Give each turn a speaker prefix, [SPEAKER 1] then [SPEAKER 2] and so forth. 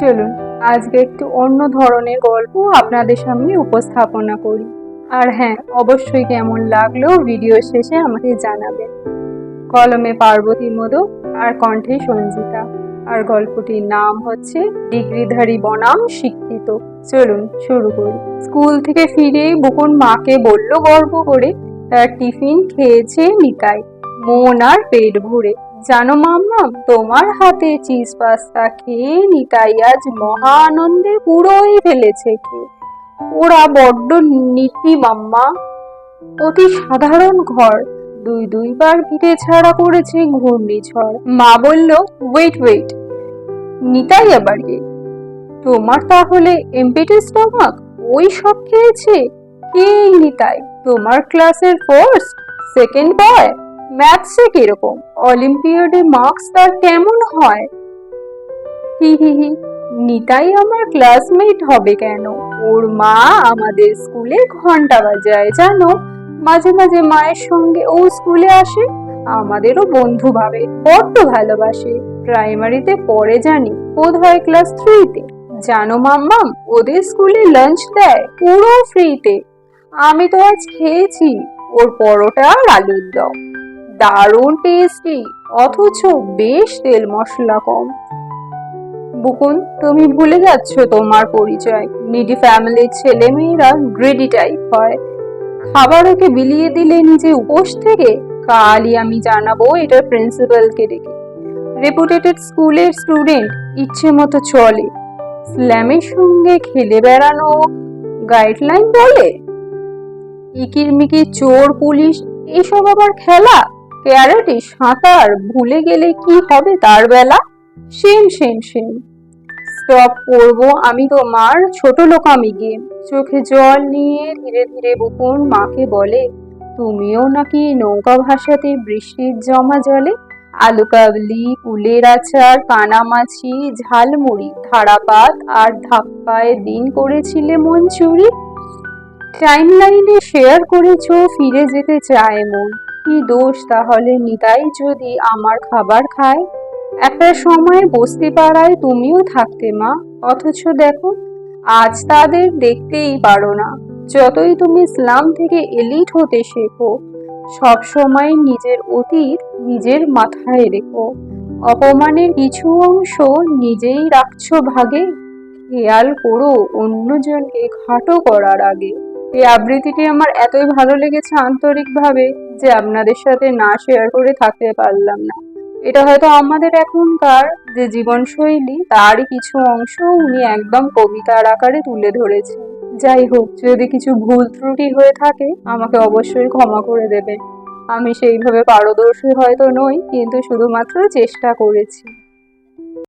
[SPEAKER 1] চলুন, আজকে একটু অন্য ধরনের গল্প আপনাদের সামনে উপস্থাপনা করি। আর হ্যাঁ অবশ্যই কেমন লাগল ভিডিও শেষে আমাকে জানাবেন। কলমে পার্বতী মোদক আর কণ্ঠে সঞ্জিতা। আর গল্পটির নাম হচ্ছে ডিগ্রিধারী বনাম শিক্ষিত। চলুন, শুরু করি। স্কুল থেকে ফিরে বুকুন মাকে বলল গর্ব করে, তার টিফিন খেয়েছে নিতাই। মন আর পেট ভরে। জানো মাম্মা তোমার হাতে চিজ পাস্তা খেয়ে নিতাই আজ মহা আনন্দে পুরোই ফেলেছে কে। ওরা বড্ড নীতি মাম্মা। অতি সাধারণ ঘর। দুই দুইবার ভিটে ছাড়া করেছে ঘূর্ণিঝড়। মা বলল ওয়েট ওয়েট নিতাই আবার কে তোমার তাহলে এমপিটি স্টমাক ওই সব খেয়েছে? কে নিতাই? তোমার ক্লাসের ফার্স্ট সেকেন্ড বয় ম্যাথসে কীরকম? অলিম্পিয়াডে মার্কস তার কেমন হয়? হি হি হি, নিতাই আমার ক্লাসমেট হবে কেন? ওর মা আমাদের স্কুলে ঘণ্টা বাজায়, জানো? মাঝে মাঝে মায়ের সঙ্গে ও স্কুলে আসে, আমাদেরও বন্ধু ভাবে, বড্ড ভালোবাসে। প্রাইমারিতে পড়ে জানি বোধ হয় ক্লাস থ্রিতে। জানো মাম্মাম, ওদের স্কুলে লাঞ্চ দেয়, পুরো ফ্রিতে। আমি তো আজ খেয়েছি, ওর পরোটা আর আলুর দম। দারুণ টেস্টি অথচ বেশ তেল মশলা কম। বুকুন, তুমি ভুলে যাচ্ছ তোমার পরিচয়। নিডি ফ্যামিলির ছেলে মেয়েরা গ্রেডি টাইপ হয়। খাবার ওকে বিলিয়ে দিলে নিজে উপোস থেকে, কালই আমি জানাব এটা প্রিন্সিপালকে ডেকে। রেপুটেটেড স্কুলের স্টুডেন্ট ইচ্ছে মতো চলে। স্ল্যামের সঙ্গে খেলে বেড়ানো গাইডলাইন বলে? ইকির মিকির চোর, পুলিশ, এসব আবার খেলা? ক্যারেটে সাঁতার ভুলে গেলে কি হবে তার বেলা? Same same same. স্টপ করব আমি তোমার ছোট লোকামি গেম চোখে জল নিয়ে ধীরে ধীরে বুকুন মাকে বলে, তুমিও নাকি নৌকা ভাসাতে বৃষ্টির জমা জলে? আলু কাবলি কুলের আচার, কানামাছি, ঝালমুড়ি ধারাপাত আর ধাপ্পায় দিন করেছিলে মন চুরি টাইম লাইনে শেয়ার করেছ, ফিরে যেতে চায় মন। কি দোষ তাহলে নিতাই যদি আমার খাবার খায়? একটা সময় বস্তি পাড়ায় তুমিও থাকতে, মা। অথচ দেখো, আজ তাদের দেখতেই পারো না। যতই তুমি ইসলাম থেকে এলিট হতে শেখো, সব সময় নিজের অতীত নিজের মাথায় রেখো। অপমানের কিছু অংশ নিজেই রাখছো ভাগে। খেয়াল করো, অন্যজনকে খাটো করার আগে। এই আবৃত্তিটি আমার এতই ভালো লেগেছে আন্তরিকভাবে যে আপনাদের সাথে না শেয়ার করে থাকতে পারলাম না। এটা হয়তো আমাদের এখনকার যে জীবনশৈলী, তারই কিছু অংশ উনি একদম কবিতার আকারে তুলে ধরেছেন। যাই হোক, যদি কিছু ভুল ত্রুটি হয়ে থাকে, আমাকে অবশ্যই ক্ষমা করে দেবেন। আমি সেইভাবে পারদর্শী হয়তো নই, কিন্তু শুধুমাত্র চেষ্টা করেছি।